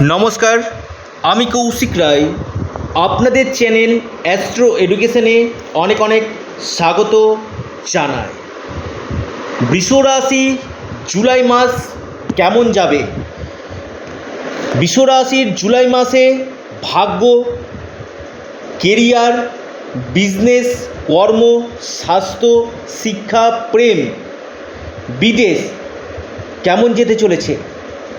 নমস্কার, আমি কৌশিক রায়। আপনাদের চ্যানেল অ্যাস্ট্রো এডুকেশনে অনেক অনেক স্বাগত জানাই। বৃষরাশি জুলাই মাস কেমন যাবে? বৃষরাশির জুলাই মাসে ভাগ্য, কেরিয়ার, বিজনেস, কর্ম, স্বাস্থ্য, শিক্ষা, প্রেম, বিদেশ কেমন যেতে চলেছে?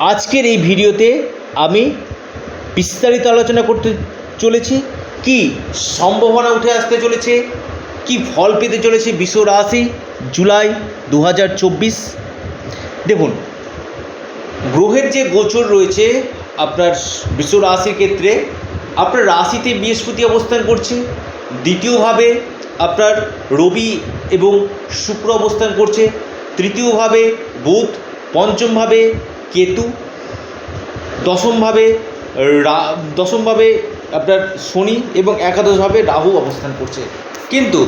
আজকের এই ভিডিওতে আমি বিস্তারিত আলোচনা করতে চলেছি। কি সম্ভাবনা উঠে আসতে চলেছে? কি ফল পেতে চলেছে বিশ্ব রাশি জুলাই দু হাজার চব্বিশ? দেখুন, গ্রহের যে গোচর রয়েছে আপনার বিশ্ব রাশির ক্ষেত্রে, আপনার রাশিতে বৃহস্পতি অবস্থান করছে। দ্বিতীয়ভাবে আপনার রবি এবং শুক্র অবস্থান করছে। তৃতীয়ভাবে বুধ, পঞ্চমভাবে কেতু দশমভাবে রা, দশমভাবে আপনার শনি এবং একাদশভাবে রাহু অবস্থান করছে। কিন্তু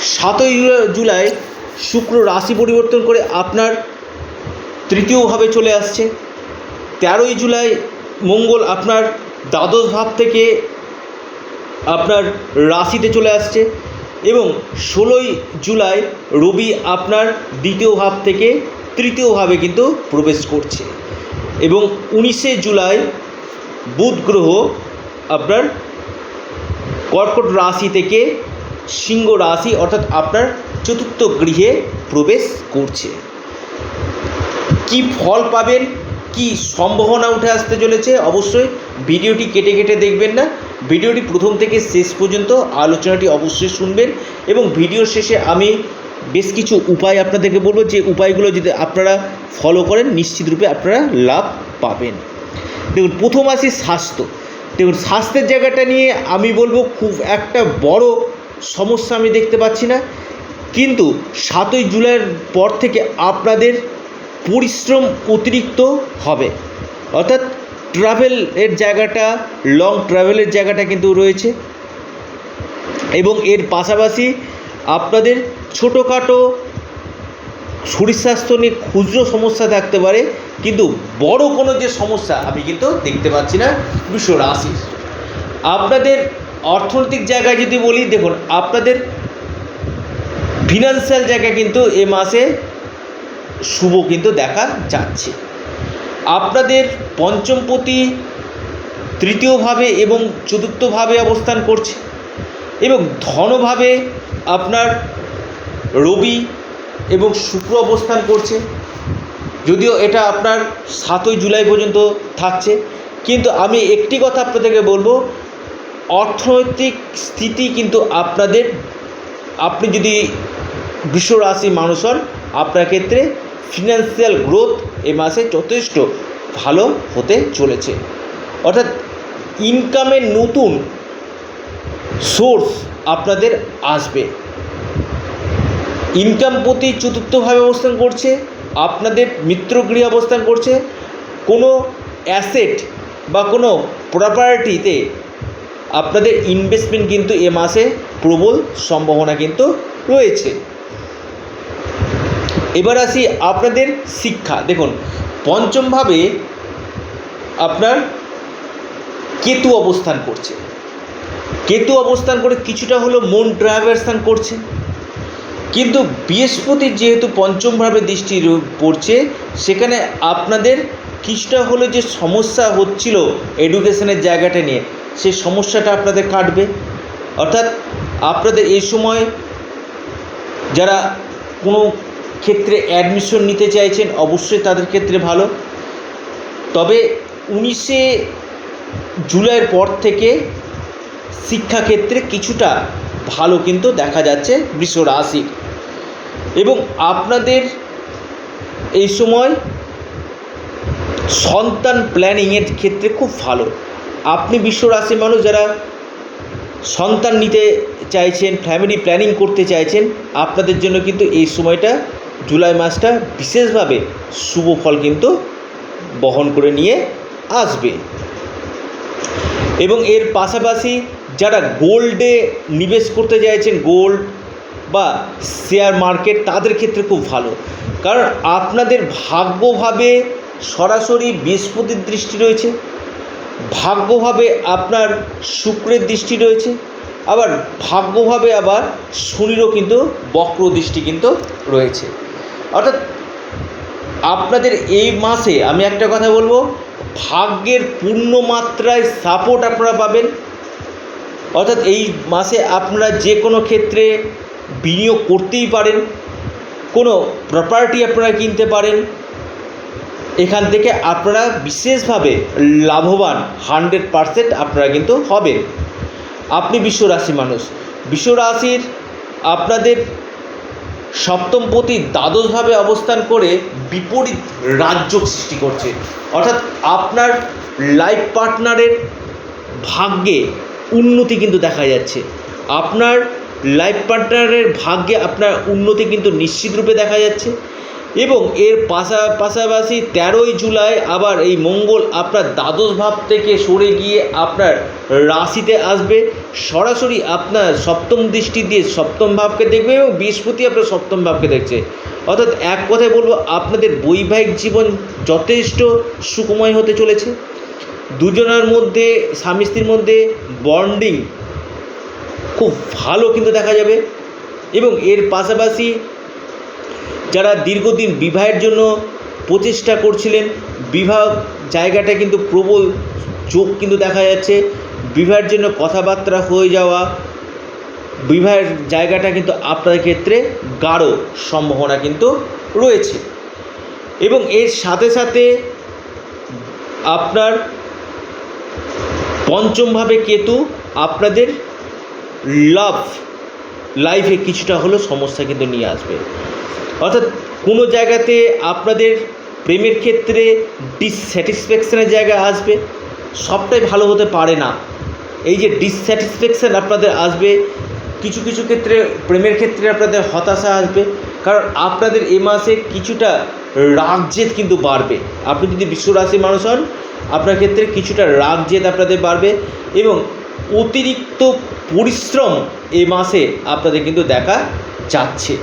সাতই জুলাই- শুক্র রাশি পরিবর্তন করে আপনার তৃতীয়ভাবে চলে আসছে। তেরোই জুলাই মঙ্গল আপনার দ্বাদশ ভাব থেকে আপনার রাশিতে চলে আসছে এবং ষোলোই জুলাই রবি আপনার দ্বিতীয় ভাব থেকে তৃতীয় ভাবে কিন্তু প্রবেশ করছে। এবং উনিশে জুলাই বুধ গ্রহ আপনার কর্কট রাশি থেকে সিংহ রাশি অর্থাৎ আপনার চতুর্থ গৃহে প্রবেশ করছে। কি ফল পাবেন, কি সম্ভাবনা উঠে আসতে চলেছে, অবশ্যই ভিডিওটি কেটে কেটে দেখবেন না। ভিডিওটি প্রথম থেকে শেষ পর্যন্ত আলোচনাটি অবশ্যই শুনবেন এবং ভিডিও শেষে আমি বেশ কিছু উপায় আপনাদেরকে বলব যে উপায়গুলো যদি আপনারা ফলো করেন নিশ্চিতরূপে আপনারা লাভ পাবেন। দেখুন, প্রথম আসি স্বাস্থ্য। দেখুন, স্বাস্থ্যের জায়গাটা নিয়ে আমি বলব খুব একটা বড় সমস্যা আমি দেখতে পাচ্ছি না। কিন্তু সাতই জুলাইয়ের পর থেকে আপনাদের পরিশ্রম অতিরিক্ত হবে। অর্থাৎ ট্রাভেলের জায়গাটা, লং ট্রাভেলের জায়গাটা কিন্তু রয়েছে। এবং এর পাশাপাশি আপনাদের ছোটোখাটো শরীর স্বাস্থ্য নিয়ে ক্ষুদ্র সমস্যা থাকতে পারে, কিন্তু বড় কোনো যে সমস্যা আমি কিন্তু দেখতে পাচ্ছি না বিশ্ব রাশি। আপনাদের অর্থনৈতিক জায়গায় যদি বলি, দেখুন, আপনাদের ফিনান্সিয়াল জায়গা কিন্তু এ মাসে শুভ কিন্তু দেখা যাচ্ছে। আপনাদের পঞ্চমপতি তৃতীয়ভাবে এবং চতুর্থভাবে অবস্থান করছে এবং ধনভাবে আপনার রবি এবং শুক্র অবস্থান করছে। যদিও এটা আপনার সাতই জুলাই পর্যন্ত থাকছে। কিন্তু আমি একটি কথা আপনাদেরকে বলব, অর্থনৈতিক স্থিতি কিন্তু আপনাদের, আপনি যদি বিশ্ব রাশি মানুষ হন, আপনার ক্ষেত্রে ফিনান্সিয়াল গ্রোথ এ মাসে যথেষ্ট ভালো হতে চলেছে। অর্থাৎ ইনকামের নতুন সোর্স আপনাদের আসবে। ইনকাম প্রতি চতুর্থভাবে অবস্থান করছে, আপনাদের মিত্রগৃহে অবস্থান করছে। কোনো অ্যাসেট বা কোনো প্রপার্টিতে আপনাদের ইনভেস্টমেন্ট কিন্তু এ মাসে প্রবল সম্ভাবনা কিন্তু রয়েছে। এবার আসি আপনাদের শিক্ষা। দেখুন, পঞ্চমভাবে আপনার কেতু অবস্থান করছে। কেতু অবস্থান করে কিছুটা হলো মন ড্রাইভারস্থান করছে। কিন্তু বৃহস্পতির যেহেতু পঞ্চমভাবে দৃষ্টি পড়ছে, সেখানে আপনাদের কিছুটা হলো যে সমস্যা হচ্ছিল এডুকেশনের জায়গাটা নিয়ে, সেই সমস্যাটা আপনাদের কাটবে। অর্থাৎ আপনাদের এই সময় যারা কোনো ক্ষেত্রে অ্যাডমিশন নিতে চাইছেন, অবশ্যই তাদের ক্ষেত্রে ভালো। তবে উনিশে জুলাইয়ের পর থেকে শিক্ষাক্ষেত্রে কিছুটা ভালো কিন্তু দেখা যাচ্ছে বৃষ রাশি এবং আপনাদের এই সময় সন্তান প্ল্যানিংয়ের ক্ষেত্রে খুব ভালো। আপনি বিশ্ব রাশির মানুষ যারা সন্তান নিতে চাইছেন ফ্যামিলি প্ল্যানিং করতে চাইছেন, আপনাদের জন্য কিন্তু এই সময়টা, জুলাই মাসটা বিশেষভাবে শুভ ফল কিন্তু বহন করে নিয়ে আসবে। এবং এর পাশাপাশি যারা গোল্ডে নিবেশ করতে চাইছেন গোল্ড বা শেয়ার মার্কেট, তাদের ক্ষেত্রে খুব ভালো। কারণ আপনাদের ভাগ্যভাবে সরাসরি বৃহস্পতির দৃষ্টি রয়েছে, ভাগ্যভাবে আপনার শুক্রের দৃষ্টি রয়েছে, আবার ভাগ্যভাবে আবার শনিরও কিন্তু বক্র দৃষ্টি কিন্তু রয়েছে। অর্থাৎ আপনাদের এই মাসে আমি একটা কথা বলব, ভাগ্যের পূর্ণ মাত্রায় সাপোর্ট আপনারা পাবেন। অর্থাৎ এই মাসে আপনারা যে কোনো ক্ষেত্রে বিনিয়োগ করতেই পারেন, কোনো প্রপার্টি আপনারা কিনতে পারেন, এখান থেকে আপনারা বিশেষভাবে লাভবান হান্ড্রেড পারসেন্ট আপনারা কিন্তু হবেন। আপনি বিশ্ব রাশি মানুষ বিশ্ব রাশির আপনাদের সপ্তমপতি দ্বাদশভাবে অবস্থান করে বিপরীত রাজ্য সৃষ্টি করছে। অর্থাৎ আপনার লাইফ পার্টনারের ভাগ্যে উন্নতি কিন্তু দেখা যাচ্ছে। আপনার লাইফ পার্টনারের ভাগ্যে আপনার উন্নতি কিন্তু নিশ্চিত রূপে দেখা যাচ্ছে। এবং এর পাশা, পাশাপাশি তেরোই জুলাই আবার এই মঙ্গল আপনার দ্বাদশ ভাব থেকে সরে গিয়ে আপনার রাশিতে আসবে। সরাসরি আপনার সপ্তম দৃষ্টি দিয়ে সপ্তম ভাবকে দেখবে এবং বৃহস্পতি আপনার সপ্তম ভাবকে দেখছে। অর্থাৎ এক কথায় বলব, আপনাদের বৈবাহিক জীবন যথেষ্ট সুখময় হতে চলেছে। দুজনের মধ্যে, স্বামী স্ত্রীর মধ্যে বন্ডিং খুব ভালো কিন্তু দেখা যাবে। এবং এর পাশাপাশি যারা দীর্ঘদিন বিবাহের জন্য প্রচেষ্টা করছিলেন, বিবাহ জায়গাটা কিন্তু প্রবল চোখ কিন্তু দেখা যাচ্ছে। বিবাহের জন্য কথাবার্তা হয়ে যাওয়া, বিবাহের জায়গাটা কিন্তু আপনাদের ক্ষেত্রে গাঢ় সম্ভাবনা কিন্তু রয়েছে। এবং এর সাথে সাথে আপনার পঞ্চমভাবে কেতু, আপনাদের লাভ লাইফে কিছুটা হলেও সমস্যা কিন্তু নিয়ে আসবে। অর্থাৎ কোনো জায়গাতে আপনাদের প্রেমের ক্ষেত্রে ডিসস্যাটিসফ্যাকশনের জায়গা আসবে, সবটাই ভালো হতে পারে না। এই যে ডিসস্যাটিসফ্যাকশান আপনাদের আসবে, কিছু কিছু ক্ষেত্রে প্রেমের ক্ষেত্রে আপনাদের হতাশা আসবে, কারণ আপনাদের এ মাসে কিছুটা রাগ জেদ কিন্তু বাড়বে। আপনি যদি বিশ্বরাশির মানুষ হন, আপনার ক্ষেত্রে কিছুটা রাগ জেদ আপনাদের বাড়বে এবং অতিরিক্ত পরিশ্রম এ মাসে আপনাদের কিন্তু দেখা যাচ্ছে।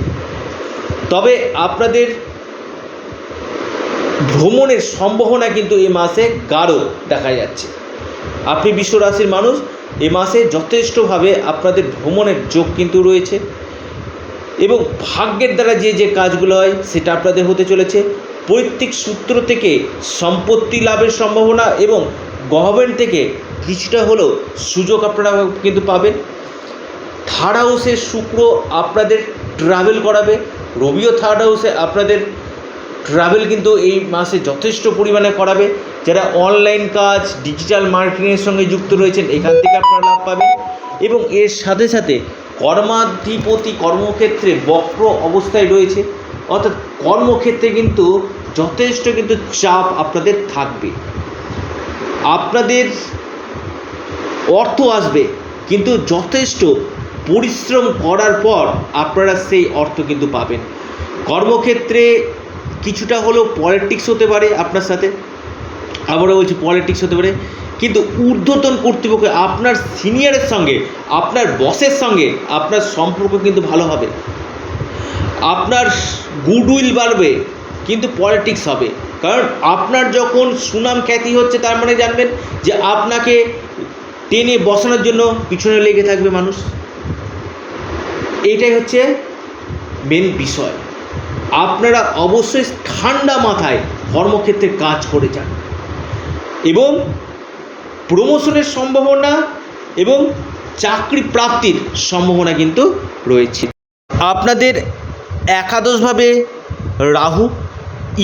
তবে আপনাদের ভ্রমণের সম্ভাবনা কিন্তু এ মাসে গাঢ় দেখা যাচ্ছে। আপনি বিশ্ব রাশির মানুষ, এ মাসে যথেষ্টভাবে আপনাদের ভ্রমণের যোগ কিন্তু রয়েছে। এবং ভাগ্যের দ্বারা যে যে কাজগুলো হয়, সেটা আপনাদের হতে চলেছে। পৈতৃক সূত্র থেকে সম্পত্তি লাভের সম্ভাবনা এবং গভর্নমেন্ট থেকে কিছুটা হলেও সুযোগ আপনারা কিন্তু পাবেন। থার্ড হাউসে শুক্র আপনাদের ট্রাভেল করাবে। রবিও থার্ড হাউসে আপনাদের ট্রাভেল কিন্তু এই মাসে যথেষ্ট পরিমাণে করাবে। যারা অনলাইন কাজ ডিজিটাল মার্কেটিংয়ের সঙ্গে যুক্ত রয়েছেন, এখান থেকে আপনারা লাভ পাবেন। এবং এর সাথে সাথে কর্মাধিপতি কর্মক্ষেত্রে বক্র অবস্থায় রয়েছে। অর্থাৎ কর্মক্ষেত্রে কিন্তু যথেষ্ট কিন্তু চাপ আপনাদের থাকবে। আপনাদের অর্থ আসবে, কিন্তু যথেষ্ট পরিশ্রম করার পর আপনারা সেই অর্থ কিন্তু পাবেন। কর্মক্ষেত্রে কিছুটা হলেও পলিটিক্স হতে পারে আপনার সাথে। আবারও বলছি পলিটিক্স হতে পারে। কিন্তু ঊর্ধ্বতন কর্তৃপক্ষ, আপনার সিনিয়রের সঙ্গে, আপনার বসের সঙ্গে, আপনার সম্পর্ক কিন্তু ভালো হবে। আপনার গুডউইল বাড়বে, কিন্তু পলিটিক্স হবে। কারণ আপনার যখন সুনাম খ্যাতি হচ্ছে, তার মানে জানবেন যে আপনাকে টেনে বসানোর জন্য পিছনে লেগে থাকবে মানুষ। এইটাই হচ্ছে মেন বিষয়। আপনারা অবশ্যই ঠান্ডা মাথায় কর্মক্ষেত্রে কাজ করে যান। এবং প্রমোশনের সম্ভাবনা এবং চাকরি প্রাপ্তির সম্ভাবনা কিন্তু রয়েছে। আপনাদের একাদশভাবে রাহু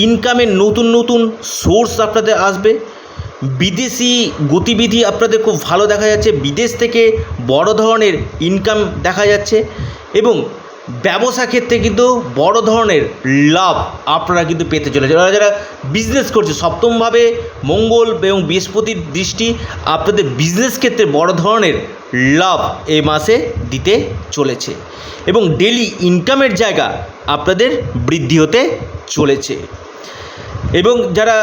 ইনকামের নতুন নতুন সোর্স আপনাদের আসবে। বিদেশি গতিবিধি আপনাদের খুব ভালো দেখা যাচ্ছে। বিদেশ থেকে বড় ধরনের ইনকাম দেখা যাচ্ছে এবং ব্যবসা ক্ষেত্রে কিন্তু বড় ধরনের লাভ আপনারা কিন্তু পেতে চলেছে যারা যারা বিজনেস করছে, সপ্তমভাবে মঙ্গল এবং বৃহস্পতির দৃষ্টি আপনাদের বিজনেস ক্ষেত্রে বড় ধরনের লাভ এই মাসে দিতে চলেছে এবং ডেলি ইনকামের জায়গা আপনাদের বৃদ্ধি হতে চলেছে। এবং যারা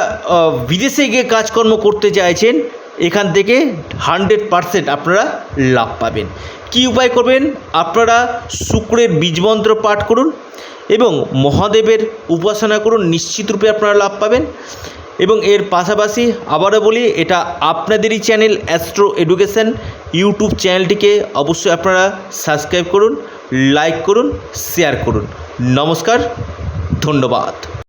বিদেশে গিয়ে কাজকর্ম করতে চাইছেন, এখান থেকে হান্ড্রেড পারসেন্ট আপনারা লাভ পাবেন। কী উপায় করবেন? আপনারা শুক্রের বীজমন্ত্র পাঠ করুন এবং মহাদেবের উপাসনা করুন, নিশ্চিত রূপে আপনারা লাভ পাবেন। এবং এর পাশাপাশি আবারও বলি, এটা আপনাদেরই চ্যানেল অ্যাস্ট্রো এডুকেশন ইউটিউব চ্যানেলটিকে অবশ্যই আপনারা সাবস্ক্রাইব করুন, লাইক করুন, শেয়ার করুন। নমস্কার, ধন্যবাদ।